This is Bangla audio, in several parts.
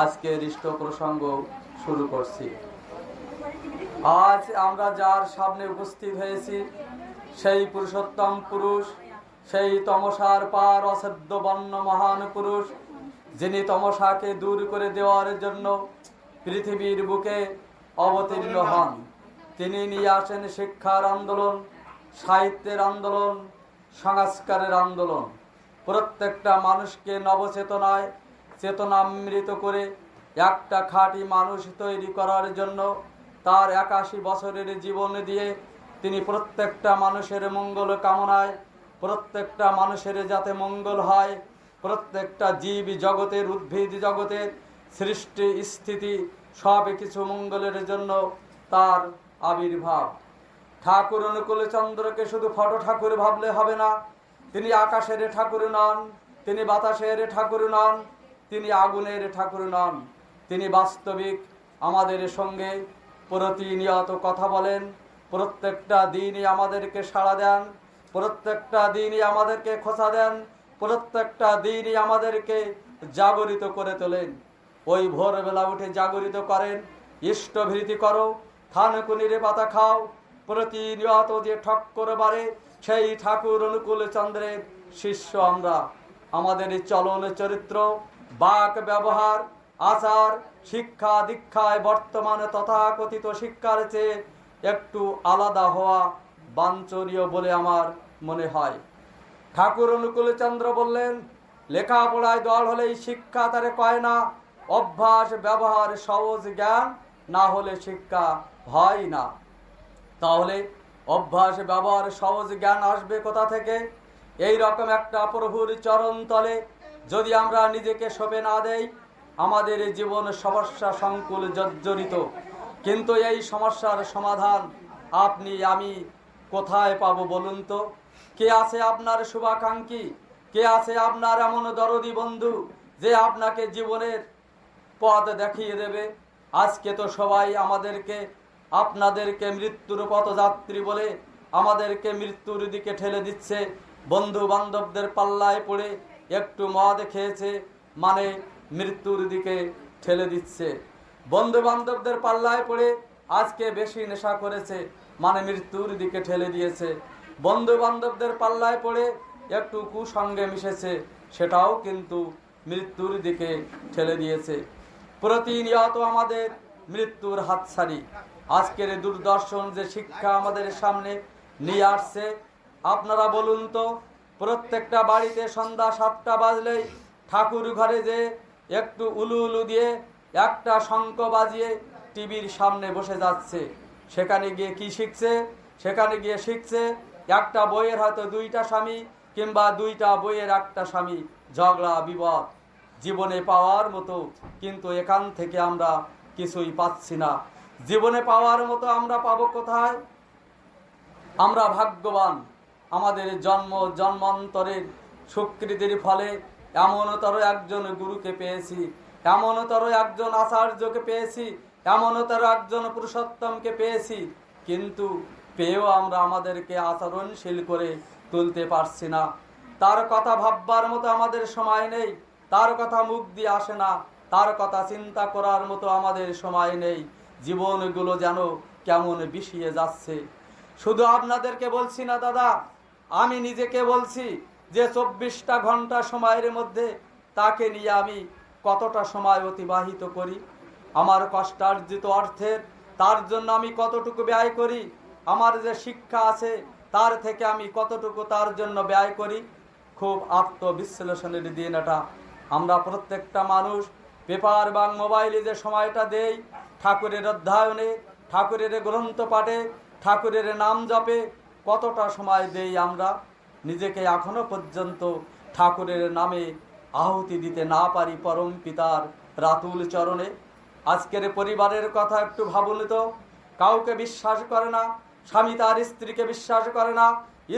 আজকে হৃষ্ট প্রসঙ্গ শুরু করছি। আজ আমরা যার সামনে উপস্থিত হয়েছি, সেই পুরুষোত্তম পুরুষ, সেই তমসার পার অসাধ্য বন্য মহান পুরুষ, যিনি তমসাকে দূর করে দেওয়ার জন্য পৃথিবীর বুকে অবতীর্ণ হন। তিনি নিয়ে আসেন শিক্ষার আন্দোলন, সাহিত্যের আন্দোলন, সংস্কারের আন্দোলন। প্রত্যেকটা মানুষকে নবচেতনায় চেতনামৃত করে একটা খাঁটি মানুষ তৈরি করার জন্য তার একাশি বছরের জীবন দিয়ে তিনি প্রত্যেকটা মানুষের মঙ্গল কামনায়, প্রত্যেকটা মানুষের যাতে মঙ্গল হয়, প্রত্যেকটা জীব জগতের, উদ্ভিদ জগতের, সৃষ্টি, স্থিতি, সব কিছু মঙ্গলের জন্য তার আবির্ভাব। ঠাকুর অনুকূল চন্দ্রকে শুধু ফটো ঠাকুর ভাবলে হবে না। তিনি আকাশের ঠাকুর নন, তিনি বাতাসের ঠাকুর নন তিনি আগুনের ঠাকুর নন। তিনি বাস্তবিক আমাদের সঙ্গে প্রতিনিয়ত কথা বলেন। প্রত্যেকটা দিনই আমাদেরকে সাড়া দেন। প্রত্যেকটা দিনই আমাদেরকে খোঁচা দেন। প্রত্যেকটা দিনই আমাদেরকে জাগরিত করে তোলেন। ওই ভোরবেলা উঠে জাগরিত করেন ইষ্টভীতি করো থানকুনিরে পাতা খাও। প্রতিনিয়ত যে ঠক্কর বাড়ে সেই ঠাকুর অনুকূল চন্দ্রের শিষ্য আমরা। আমাদের এই চলন চরিত্র বাক ব্যবহার, আচার, শিক্ষা, দীক্ষায় বর্তমানে তথাকথিত শিক্ষার চেয়ে একটু আলাদা হওয়া বাঞ্ছনীয় বলে আমার মনে হয়। ঠাকুর অনুকূল চন্দ্র বললেন, লেখাপড়ায় দল হলেই শিক্ষা তারে কয় না, অভ্যাস, ব্যবহার, সহজ জ্ঞান না হলে শিক্ষা হয় না। তাহলে অভ্যাস, ব্যবহার, সহজ জ্ঞান আসবে কোথা থেকে? এই রকম একটা প্রভুর চরণ তলে যদি আমরা নিজেকে সঁপে না দেই, আমাদের এই জীবন সমস্যা সংকুল জর্জরিত। কিন্তু এই সমস্যার সমাধান আপনি, আমি কোথায় পাবো বলুন তো? কে আছে আপনার শুভাকাঙ্ক্ষী? কে আছে আপনার এমন দরদি বন্ধু যে আপনাকে জীবনের পথ দেখিয়ে দেবে? আজকে তো সবাই আমাদেরকে, আপনাদেরকে মৃত্যুর পথযাত্রী বলে আমাদেরকে মৃত্যুর দিকে ঠেলে দিচ্ছে। বন্ধু বান্ধবদের পাল্লায় পড়ে একটু মদ খেয়েছে মানে মৃত্যুর দিকে ঠেলে দিচ্ছে। বন্ধু বান্ধবদের পাল্লায় পড়ে আজকে বেশি নেশা করেছে মানে মৃত্যুর দিকে ঠেলে দিয়েছে। বন্ধু বান্ধবদের পাল্লায় পড়ে একটু কুসঙ্গে মিশেছে, সেটাও কিন্তু মৃত্যুর দিকে ঠেলে দিয়েছে। প্রতিনিয়ত আমাদের মৃত্যুর হাতছাড়ি আজকের দুর্দর্শন যে শিক্ষা আমাদের সামনে নিয়ে আসছে, আপনারা বলুন তো প্রত্যেকটা বাড়িতে সন্ধ্যা সাতটা বাজলেই ঠাকুর ঘরে যে একটু উলু উলু দিয়ে একটা শঙ্খ বাজিয়ে টিভির সামনে বসে যাচ্ছে। সেখানে গিয়ে কি শিখছে? সেখানে গিয়ে শিখছে, একটা বইয়ের হয়তো দুইটা স্বামী কিংবা দুইটা বইয়ের একটা স্বামী ঝগড়া বিপদ জীবনে পাওয়ার মতো, কিন্তু এখান থেকে আমরা কিছুই পাচ্ছি না। জীবনে পাওয়ার মতো আমরা পাবো কোথায়? আমরা ভাগ্যবান। আমাদের জন্ম জন্মান্তরের স্বীকৃতির ফলে এমনতর একজন গুরুকে পেয়েছি, এমনতর একজন আচার্যকে পেয়েছি, এমনতর একজন পুরুষোত্তমকে পেয়েছি, কিন্তু পেয়েও আমরা আমাদেরকে আচরণশীল করে তুলতে পারছি না। তার কথা ভাববার মতো আমাদের সময় নেই, তার কথা মুখ দিয়ে আসে না, তার কথা চিন্তা করার মতো আমাদের সময় নেই। জীবনগুলো যেন কেমন বিষিয়ে যাচ্ছে। শুধু আপনাদেরকে বলছি না, দাদা আমি নিজেকে বলছি যে চব্বিশটা ঘণ্টা সময়ের মধ্যে তাকে নিয়ে আমি কতটা সময় অতিবাহিত করি। আমার কষ্টার্জিত অর্থের, তার জন্য আমি কতটুকু ব্যয় করি, আমার যে শিক্ষা আছে, তার থেকে আমি কতটুকু তার জন্য ব্যয় করি, খুব আত্মবিশ্লেষণের দিন এটা। আমরা প্রত্যেকটা মানুষ, পেপার বা মোবাইলে যে সময়টা দেই, ঠাকুরের অধ্যয়নে, ঠাকুরের গ্রন্থ পাঠে ঠাকুরের নাম জপে কতটা সময় দেই আমরা? নিজেকে এখনও পর্যন্ত ঠাকুরের নামে আহুতি দিতে না পারি পরম পিতার রাতুল চরণে। আজকের পরিবারের কথা একটু ভাবুন তো। কাউকে বিশ্বাস করে না, স্বামী তার স্ত্রীকে বিশ্বাস করে না,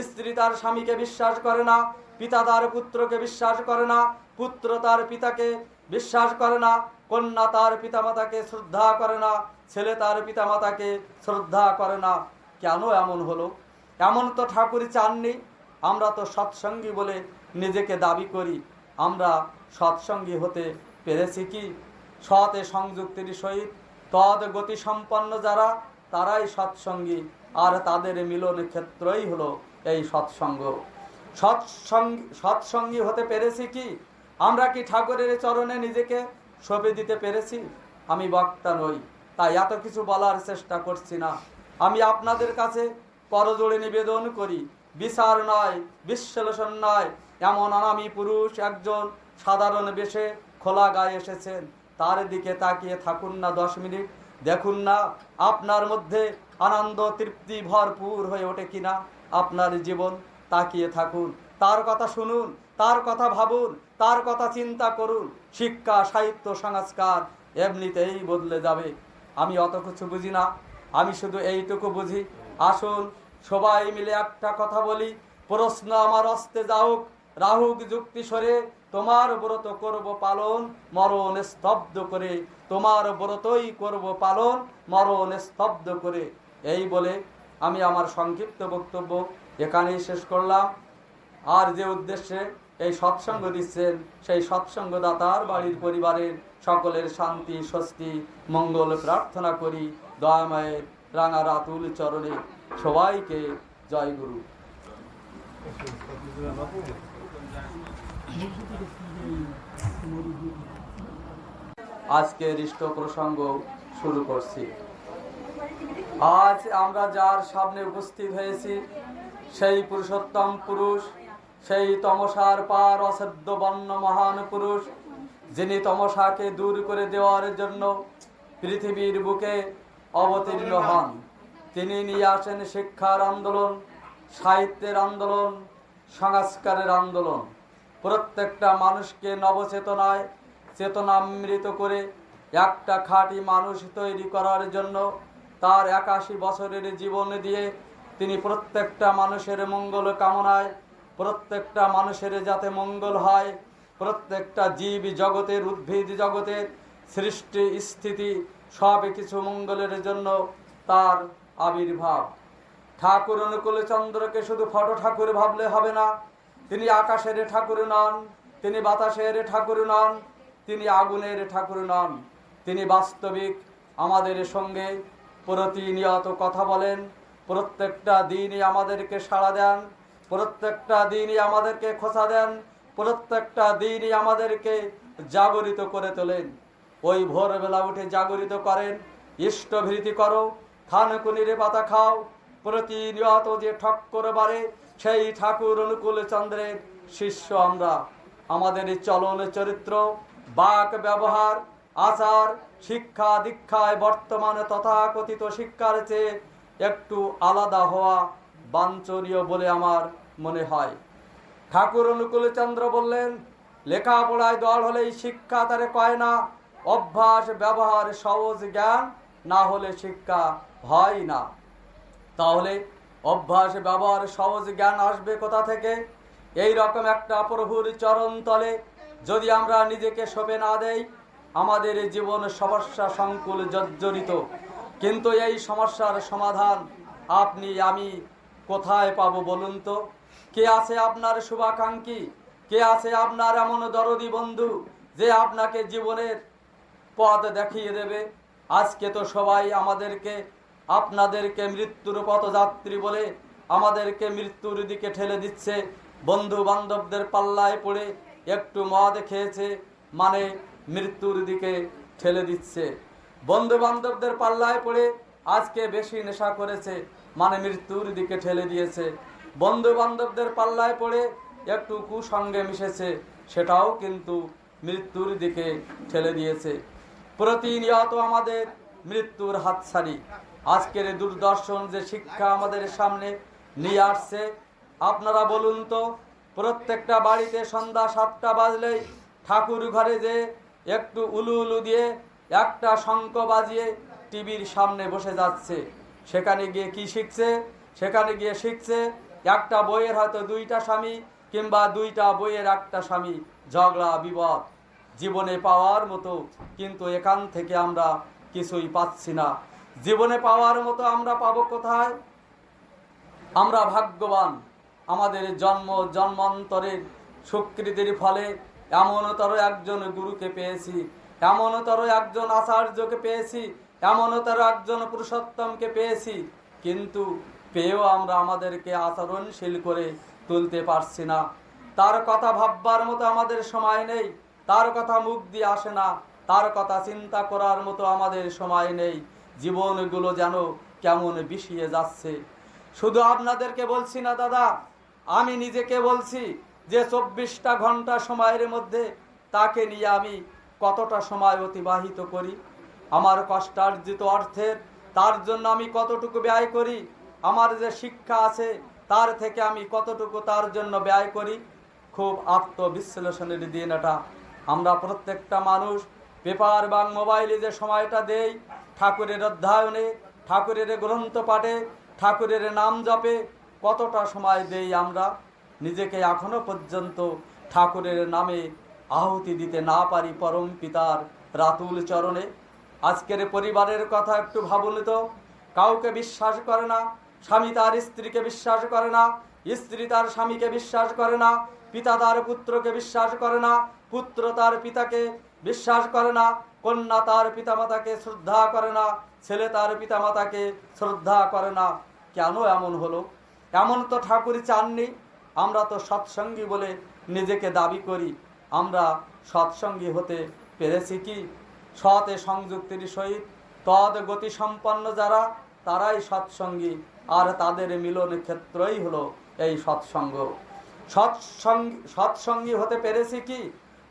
স্ত্রী তার স্বামীকে বিশ্বাস করে না, পিতা তার পুত্রকে বিশ্বাস করে না, পুত্র তার পিতাকে বিশ্বাস করে না, কন্যা তার পিতামাতাকে শ্রদ্ধা করে না, ছেলে তার পিতামাতাকে শ্রদ্ধা করে না। কেন এমন হলো? এমন তো ঠাকুর চাননি, আমরা তো সৎসঙ্গী বলে নিজেকে দাবি করি। আমরা সৎসঙ্গী হতে পেরেছি কি? সতে সংযুক্তির সহিত তদ গতি সম্পন্ন যারা, তারাই সৎসঙ্গী, আর তাদের মিলন ক্ষেত্রই হলো এই সৎসঙ্গ। সৎসঙ্গী সৎসঙ্গী হতে পেরেছি কি? আমরা কি ঠাকুরের চরণে নিজেকে সঁপে দিতে পেরেছি? আমি বক্তা নই, তাই এত কিছু বলার চেষ্টা করছি না। আমি আপনাদের কাছে করজোড়ে নিবেদন করি। বিচার নয় বিশ্লেষণ নয় এমন অনামী পুরুষ একজন সাধারণ বেশে খোলা গায়ে এসেছেন। তার দিকে তাকিয়ে থাকুন না দশ মিনিট। দেখুন না, আপনার মধ্যে আনন্দ তৃপ্তি ভরপুর হয়ে ওঠে কিনা আপনার জীবন। তাকিয়ে থাকুন, তার কথা শুনুন, তার কথা ভাবুন, তার কথা চিন্তা করুন। শিক্ষা, সাহিত্য, সংস্কার এমনিতেই বদলে যাবে। আমি অত কিছু বুঝি না। আমি শুধু এইটুকু বুঝি আসুন, সবাই মিলে একটা কথা বলি। প্রশ্ন আমার অস্তে যাওক রাহুক যুক্তি সরে, তোমার ব্রত করব পালন, মরণ স্তব্ধ করে। তোমার ব্রতই করব পালন, মরণ স্তব্ধ করে। এই বলে আমি আমার সংক্ষিপ্ত বক্তব্য এখানেই শেষ করলাম। আর যে উদ্দেশ্যে এই সৎসঙ্গ দিচ্ছেন, সেই সৎসঙ্গদাতার বাড়ির পরিবারের সকলের শান্তি, স্বস্তি, মঙ্গল প্রার্থনা করি। দয়াময়ের রাঙা রাতুল চরণে সবাইকে জয় গুরু। আজকে হৃষ্ট প্রসঙ্গ শুরু করছি। আজ আমরা যার সামনে উপস্থিত হয়েছি, সেই পুরুষোত্তম পুরুষ, সেই তমসার পার অসাধ্য বন্য মহান পুরুষ, যিনি তমসাকে দূর করে দেওয়ার জন্য পৃথিবীর বুকে অবতীর্ণ হন। তিনি নিয়ে আসেন শিক্ষার আন্দোলন, সাহিত্যের আন্দোলন, সংস্কারের আন্দোলন। প্রত্যেকটা মানুষকে নবচেতনায় চেতনামৃত করে একটা খাঁটি মানুষ তৈরি করার জন্য তার একাশি বছরের জীবন দিয়ে তিনি প্রত্যেকটা মানুষের মঙ্গল কামনায়, প্রত্যেকটা মানুষের যাতে মঙ্গল হয়, প্রত্যেকটা জীব জগতের উদ্ভিদ জগতের সৃষ্টি স্থিতি সব কিছু মঙ্গলের জন্য তার আবির্ভাব। ঠাকুর অনুকূল চন্দ্রকে শুধু ফটো ঠাকুর ভাবলে হবে না। তিনি আকাশের ঠাকুর নন, তিনি বাতাসের ঠাকুর নন, তিনি আগুনের ঠাকুর নন। তিনি বাস্তবিক আমাদের সঙ্গে প্রতিনিয়ত কথা বলেন। প্রত্যেকটা দিনই আমাদেরকে সাড়া দেন। প্রত্যেকটা দিনই আমাদেরকে খোঁচা দেন। প্রত্যেকটা দিনই আমাদেরকে জাগরিত করে তোলেন। ওই ভোরবেলা উঠে জাগরিত করেন ইষ্টভীতি করো থানকুনিরে পাতা খাও। প্রতিনিয়ত যে ঠক্কর বাড়ে, সেই ঠাকুর অনুকূল চন্দ্রের শিষ্য আমরা। আমাদের এই চলন চরিত্র, বাক ব্যবহার, আচার, শিক্ষা দীক্ষায় বর্তমানে তথাকথিত শিক্ষার চেয়ে একটু আলাদা হওয়া বাঞ্ছনীয় বলে আমার মনে হয়। ঠাকুর অনুকূল চন্দ্র বললেন, লেখাপড়ায় দল হলেই শিক্ষা তারে কয় না অভ্যাস, ব্যবহার সহজ জ্ঞান না হলে শিক্ষা হয় না। তাহলে অভ্যাস, ব্যবহার সহজ জ্ঞান আসবে কোথা থেকে? এই রকম একটা প্রভুর চরণ তলে যদি আমরা নিজেকে সঁপে না দেই, আমাদের জীবন সমস্যা সংকুল জর্জরিত। কিন্তু এই সমস্যার সমাধান আপনি, আমি কোথায় পাবো বলুন তো? কে আছে আপনার শুভাকাঙ্ক্ষী? কে আছে আপনার এমন দরদি বন্ধু যে আপনাকে জীবনের পথ দেখিয়ে দেবে। আজকে তো সবাই আমাদেরকে, আপনাদেরকে মৃত্যুর পথযাত্রী বলে আমাদেরকে মৃত্যুর দিকে ঠেলে দিচ্ছে। বন্ধু বান্ধবদের পাল্লায় পড়ে একটু মদ খেয়েছে মানে মৃত্যুর দিকে ঠেলে দিচ্ছে। বন্ধু বান্ধবদের পাল্লায় পড়ে আজকে বেশি নেশা করেছে মানে মৃত্যুর দিকে ঠেলে দিয়েছে। বন্ধু বান্ধবদের পাল্লায় পড়ে একটু কুসঙ্গে মিশেছে, সেটাও কিন্তু মৃত্যুর দিকে ঠেলে দিয়েছে। প্রতিনিয়ত আমাদের মৃত্যুর হাতছানি। আজকের দূরদর্শন যে শিক্ষা আমাদের সামনে নিয়ে আসছে, আপনারা বলুন তো, প্রত্যেকটা বাড়িতে সন্ধ্যা সাতটা বাজলেই ঠাকুর ঘরে যে একটু উলু উলু দিয়ে একটা শঙ্খ বাজিয়ে টিভির সামনে বসে যাচ্ছে। সেখানে গিয়ে কি শিখছে? সেখানে গিয়ে শিখছে, একটা বইয়ের হয়তো দুইটা স্বামী কিংবা দুইটা বইয়ের একটা স্বামী, ঝগড়া বিপদ জীবনে পাওয়ার মতো, কিন্তু এখান থেকে আমরা কিছুই পাচ্ছি না। জীবনে পাওয়ার মতো আমরা পাবো কোথায়? আমরা ভাগ্যবান। আমাদের জন্ম জন্মান্তরের স্বীকৃতির ফলে এমনতর একজন গুরুকে পেয়েছি, এমনতর একজন আচার্যকে পেয়েছি, এমনতর একজন পুরুষোত্তমকে পেয়েছি, কিন্তু পেয়েও আমরা আমাদেরকে আচরণশীল করে তুলতে পারছি না। তার কথা ভাববার মতো আমাদের সময় নেই। তার কথা মুখ দিয়ে আসে না। তার কথা চিন্তা করার মতো আমাদের সময় নেই। জীবনগুলো যেন কেমন বিষিয়ে যাচ্ছে। শুধু আপনাদেরকে বলছি না, দাদা, আমি নিজেকে বলছি যে চব্বিশটা ঘণ্টা সময়ের মধ্যে তাকে নিয়ে আমি কতটা সময় অতিবাহিত করি। আমার কষ্টার্জিত অর্থের, তার জন্য আমি কতটুকু ব্যয় করি। আমার যে শিক্ষা আছে, তার থেকে আমি কতটুকু তার জন্য ব্যয় করি। খুব আত্মবিশ্লেষণের দিন এটা। আমরা প্রত্যেকটা মানুষ পেপার বা মোবাইলে যে সময়টা দেই, ঠাকুরের অধ্যয়নে, ঠাকুরের গ্রন্থ পাঠে, ঠাকুরের নাম জপে, কতটা সময় দেই আমরা? নিজেকে এখনও পর্যন্ত ঠাকুরের নামে আহুতি দিতে না পারি পরম পিতার রাতুল চরণে। আজকের পরিবারের কথা একটু ভাবুন তো। কাউকে বিশ্বাস করে না, স্বামী তার স্ত্রীকে বিশ্বাস করে না, স্ত্রী তার স্বামীকে বিশ্বাস করে না পিতা তার পুত্রকে বিশ্বাস করে না, পুত্র তার পিতাকে বিশ্বাস করে না, কন্যা তার পিতামাতাকে শ্রদ্ধা করে না, ছেলে তার পিতামাতাকে শ্রদ্ধা করে না। কেন এমন হলো? এমন তো ঠাকুর চাননি, আমরা তো সৎসঙ্গী বলে নিজেকে দাবি করি। আমরা সৎসঙ্গী হতে পেরেছি কি? সতে সংযুক্তির সহিত তদ গতি সম্পন্ন যারা, তারাই সৎসঙ্গী। আর তাদের মিলন ক্ষেত্রই হলো এই সৎসঙ্গ। সৎসঙ্গী সৎসঙ্গী হতে পেরেছি কি?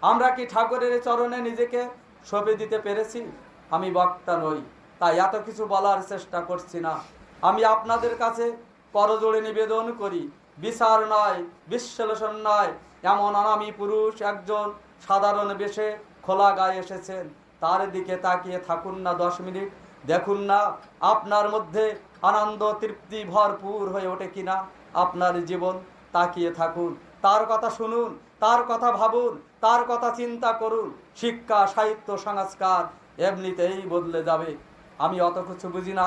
আমরা কি ঠাকুরের চরণে নিজেকে সঁপে দিতে পেরেছি? আমি বক্তা নই, তাই এত কিছু বলার চেষ্টা করছি না। আমি আপনাদের কাছে করজোড়ে নিবেদন করি, বিচার নয়, বিশ্লেষণ নয়, এমন আনামি পুরুষ একজন সাধারণ বেশে খোলা গায়ে এসেছেন। তার দিকে তাকিয়ে থাকুন না দশ মিনিট, দেখুন না আপনার মধ্যে আনন্দ তৃপ্তি ভরপুর হয়ে ওঠে কিনা আপনার জীবন। তাকিয়ে থাকুন। তার কথা শুনুন, তার কথা ভাবুন, তার কথা চিন্তা করুন। শিক্ষা, সাহিত্য, সংস্কার এমনিতেই বদলে যাবে। আমি অত কিছু বুঝি না।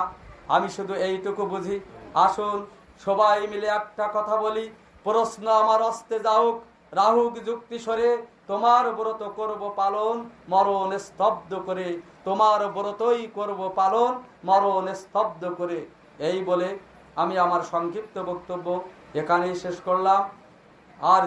আমি শুধু এইটুকু বুঝি। আসুন, সবাই মিলে একটা কথা বলি। প্রশ্ন আমার অস্তে যাওক রাহুক, যুক্তি সরে, তোমার ব্রত করব পালন, মরণ স্তব্ধ করে। তোমার ব্রতই করব পালন, মরণ স্তব্ধ করে। এই বলে আমি আমার সংক্ষিপ্ত বক্তব্য এখানেই শেষ করলাম। আর